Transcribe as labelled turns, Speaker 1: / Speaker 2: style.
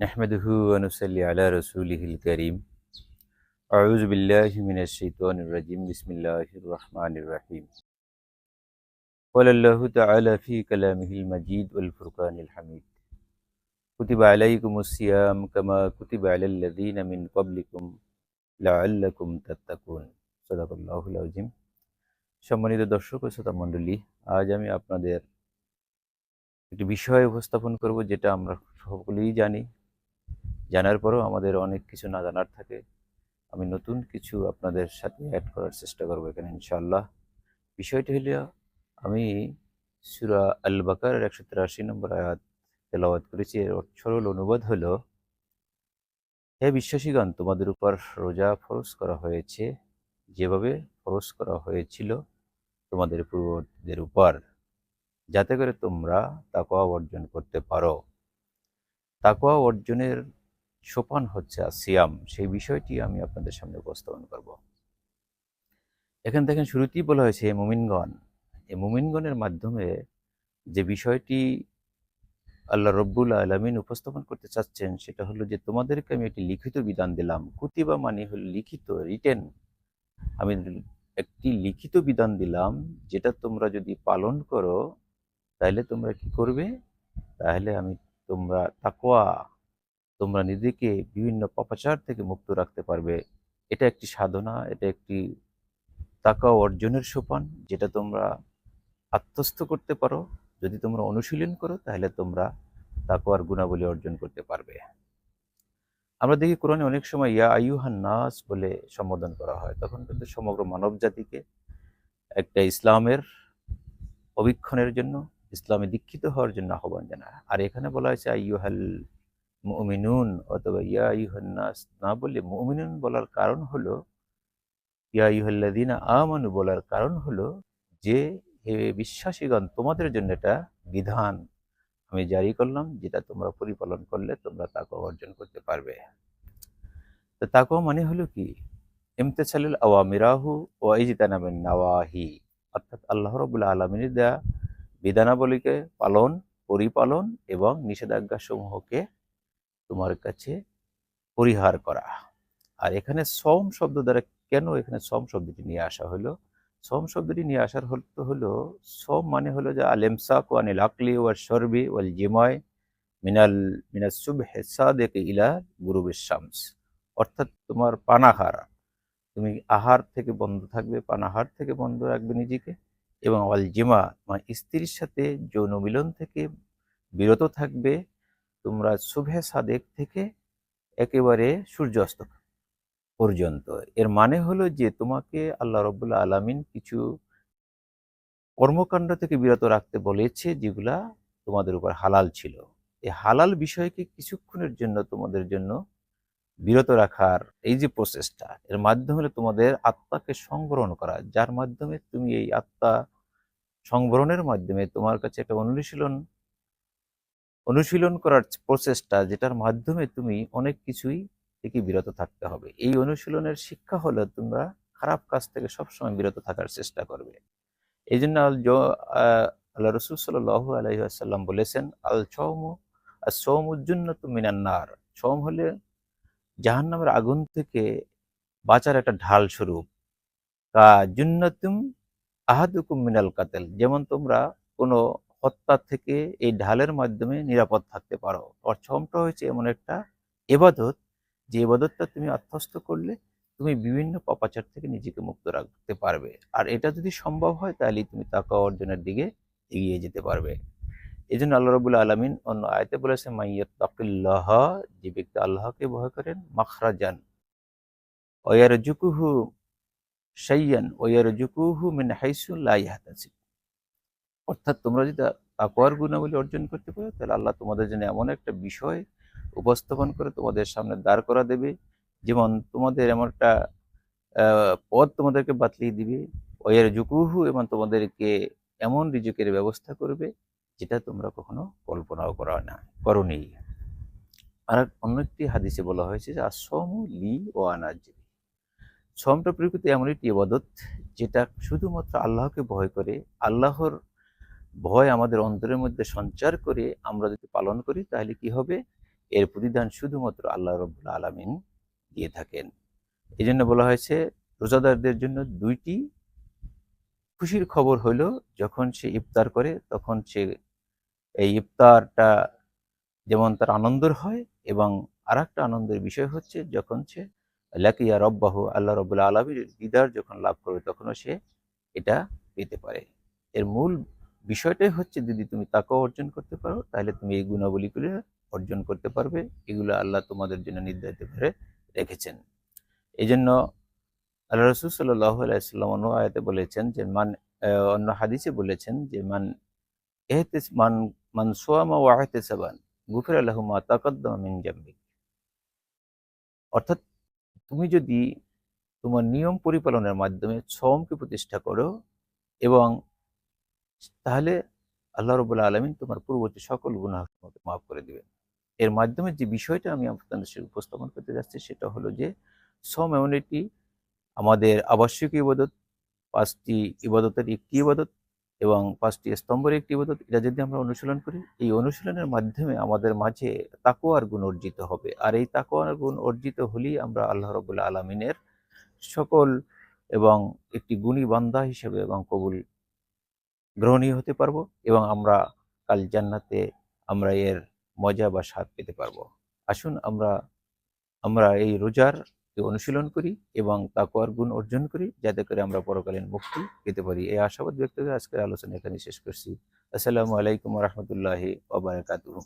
Speaker 1: نحمده ونصلي على رسوله الكريم أعوذ بالله من الشيطان الرجيم بسم الله الرحمن الرحيم قال الله تعالى في كلامه المجيد والفرقان الحميد كتب عليكم الصيام كما كتب على الذين من قبلكم لعلكم تتقون صدق الله العظيم সম্মানিত দর্শক ও শ্রোতা মণ্ডলী আজ আমি আপনাদের একটি বিষয় উপস্থাপন করব যেটা আমরা সকলেই জানি জানার পরেও আমাদের অনেক কিছু না জানার থাকে। আমি নতুন কিছু আপনাদের সাথে অ্যাড করার চেষ্টা করব এখানে, ইনশাআল্লাহ। বিষয়টি হলো, আমি সুরা আল বাকার একশো তিরাশি নম্বর আয়াত তেলাওয়াত করেছি। এর সরল অনুবাদ হলো, হে বিশ্বাসীগণ, তোমাদের উপর রোজা ফরজ করা হয়েছে। যেভাবে ফরজ করা হয়েছিল তোমাদের পূর্ববর্তীদের উপর, যাতে করে তোমরা তাকওয়া অর্জন করতে পারো। তাকোয়া অর্জনের সোপান হচ্ছে সিয়াম, সেই বিষয়টি আমি আপনাদের সামনে উপস্থাপন করব। এখান দেখেন শুরুতেই বলা হয়েছে মুমিনগণ এই মুমিনগণের মাধ্যমে যে বিষয়টি আল্লাহ রব্বুল আলমিন উপস্থাপন করতে চাচ্ছেন, সেটা হলো যে তোমাদেরকে আমি একটি লিখিত বিধান দিলাম। কুতিবা মানে হলো লিখিত রিটেন আমি একটি লিখিত বিধান দিলাম, যেটা তোমরা যদি পালন করো, তাহলে তোমরা কি করবে? তাহলে আমি তোমরা তাকোয়া তোমরা নিজেকে বিভিন্ন পাপাচার থেকে মুক্ত রাখতে পারবে। এটা একটি সাধনা, এটা একটি তাকা অর্জনের সোপান, যেটা তোমরা আত্মস্থ করতে পারো। যদি তোমরা অনুশীলন করো, তাহলে তোমরা তাকওয়ার গুণাবলী অর্জন করতে পারবে। আমরা দেখি কোরআনে অনেক সময় ইয়া আয়ুহান নাস বলে সম্বোধন করা হয়। তখন কিন্তু সমগ্র মানব জাতিকে একটা ইসলামের অবীক্ষণের জন্য, ইসলামে দীক্ষিত হওয়ার জন্য আহ্বান জানায়। আর এখানে বলা হয়েছে আইয়ুহাল মুমিনুন অথবা ইয়া আইয়ুহান নাস না বলে মুমিনুন বলার কারণ হলো, ইয়া আইয়ুহাল্লাযীনা আমানু বলার কারণ হলো যে, হে বিশ্বাসীগণ, তোমাদের জন্য এটা বিধান। আমি জারি করলাম, যেটা তোমরা পরিপালন করলে তোমরা তাকে অর্জন করতে পারবে। তো তাকওয়া মানে হলো কি? ইমতেসালুল আওয়ামিরাহু ও ইজতানাবিন নাওয়াহি। অর্থাৎ আল্লাহ রাব্বুল আলামিনের দেয়া বিধানাবলীকে পালন, পরিপালন এবং নিষেধাজ্ঞা সমূহকে তোমার কাছে পরিহার করা। আর এখানে সম শব্দ দ্বারা কেন এখানে সম শব্দটি নিয়ে আসা হলো? সম শব্দটি নিয়ে আসার হলো হলো, সম মানে হলো যে আলেমসাক ওয়ানিল আকলি ওয়াল শরবি ওয়াল জিময় মিনাল মিনাল সুবহে সাদেক ইলা গুরুবের শামস। অর্থাৎ তোমার পানাহার। তুমি আহার থেকে বন্ধ থাকবে, পানাহার থেকে বন্ধ রাখবে নিজেকে এবং অল জিমা মানে স্ত্রীর সাথে যৌন মিলন থেকে বিরত থাকবে তোমরা শুভে সাদেক থেকে একেবারে সূর্যাস্ত পর্যন্ত। এর মানে হলো যে তোমাকে আল্লাহ রবুল্লা আলামিন কিছু কর্মকাণ্ড থেকে বিরত রাখতে বলেছে যেগুলা তোমাদের উপর হালাল ছিল। এই হালাল বিষয়কে কিছুক্ষণের জন্য তোমাদের জন্য বিরত রাখার এই যে প্রসেসটা এর মাধ্যমে তোমাদের আত্মাকে সংবরণ করা, যার মাধ্যমে তুমি এই আত্মা সংবরণের মাধ্যমে তোমার কাছে একটা অনুশীলন অনুশীলন করার প্রসেসটা যেটার মাধ্যমে তুমি অনেক কিছুই থেকে বিরত থাকতে হবে। এই অনুশীলনের শিক্ষা হলো তোমরা খারাপ কাজ থেকে সবসময় বিরত থাকার চেষ্টা করবে। এই জন্য আল আল্লাহ রসুল সাল আলহিহাসাল্লাম বলেছেন, আল ছৌমু আর সৌমুজ্জুন্নত মিনান্নার সৌম হলে জাহান্নামের আগুন থেকে বাঁচার একটা ঢাল স্বরূপ। কা জুন্নতুম আহাদুকুম মিনাল কাতেল। যেমন তোমরা কোনো হত্যা থেকে এই ঢালের মাধ্যমে নিরাপদ থাকতে পারো। অর্থমটা হয়েছে এমন একটা এবাদত, যে এবাদতটা তুমি আত্মস্থ করলে তুমি বিভিন্ন পাপাচার থেকে নিজেকে মুক্ত রাখতে পারবে। আর এটা যদি সম্ভব হয়, তাহলে তুমি তাকা অর্জনের দিকে এগিয়ে যেতে পারবে। এই জন্য আল্লাহ রবুল্লা আলমিন অন্য আয়তে বলেছে মাইয়াত তাকিল্লাহ যে ব্যক্তি আল্লাহকে ভয় করেন, মাখরাজান ওয়ার জুকুহু সাইয়ান ওয়ার জুকুহু মিন হাইসুল্লাহ অর্থাৎ তোমরা যদি তাকওয়ার গুণাবলী অর্জন করতে পারো, তাহলে আল্লাহ তোমাদের জন্য এমন একটা বিষয় উপস্থাপন করে তোমাদের সামনে দাঁড় করা দেবে। যেমন তোমাদের এমন একটা পদ তোমাদেরকে বাতলিয়ে দিবে। ওয়ের জুকুহু এবং তোমাদেরকে এমন রিজুকের ব্যবস্থা করবে, যেটা তোমরা কখনো কল্পনাও করা না, করনি। আর অন্য একটি হাদিসে বলা হয়েছে যে আসম লি ও আনাজ সমটা প্রকৃতি এমন একটি ইবাদত, যেটা শুধুমাত্র আল্লাহকে ভয় করে, আল্লাহর ভয় আমাদের অন্তরের মধ্যে সঞ্চার করে আমরা যদি পালন করি, তাহলে কি হবে? এর প্রতিদান শুধুমাত্র আল্লাহ রব্বুল আলমিন দিয়ে থাকেন। এই জন্য বলা হয়েছে, রোজাদারদের জন্য দুইটি খুশির খবর হলো, যখন সে ইফতার করে, তখন সে এই ইফতারটা যেমন তার আনন্দর হয় এবং আর একটা আনন্দের বিষয় হচ্ছে, যখন সে লাকিয়া রব্বাহু, আল্লাহ রব্বুল্লা আলমীর দিদার যখন লাভ করবে, তখনও সে এটা পেতে পারে। এর মূল বিষয়টাই হচ্ছে যদি তুমি তাকেও অর্জন করতে পারো, তাহলে তুমি এই গুণাবলীগুলো অর্জন করতে পারবে। এগুলো আল্লাহ তোমাদের জন্য নির্ধারিত করে রেখেছেন। এই জন্য আল্লাহ রসুল সাল্লাহ অন্য আয়াতে বলেছেন যে, মান অন্য হাদিসে বলেছেন যে, মান এহতে মান মান সোয়ামা ওয়াহেতে সাবান গুফের আল্লাহমা তাকদ্দমা মিন অর্থাৎ তুমি যদি তোমার নিয়ম পরিপালনের মাধ্যমে শ্রমকে প্রতিষ্ঠা করো এবং তাহলে আল্লাহ রবুল্লা আলমিন তোমার পূর্ববর্তী সকল গুণাহ মাফ করে দিবেন। এর মাধ্যমে যে বিষয়টা আমি আপনাদের সাথে উপস্থাপন করতে যাচ্ছি সেটা হলো যে, সম এমন একটি আমাদের আবশ্যক ইবাদত, পাঁচটি ইবাদতের একটি ইবাদত এবং পাঁচটি স্তম্ভের একটি ইবাদত, এটা যদি আমরা অনুশীলন করি, এই অনুশীলনের মাধ্যমে আমাদের মাঝে তাকোয়ার গুণ অর্জিত হবে। আর এই তাকোয়ার গুণ অর্জিত হলেই আমরা আল্লাহ রবুল্লা আলমিনের সকল এবং একটি গুণী বান্দা হিসেবে এবং কবুল গ্রহণীয় হতে পারব এবং আমরা কাল জান্নাতে আমরা এর মজা বা স্বাদ পেতে পারব। আসুন আমরা আমরা এই রোজার অনুশীলন করি এবং তাকুয়ার গুণ অর্জন করি যাতে করে আমরা পরকালীন মুক্তি পেতে পারি। এই আশাবাদ ব্যক্ত করে আজকের আলোচনা এখানে শেষ করছি। আসসালামু আলাইকুম রহমতুল্লাহি ওবরাকাতুহু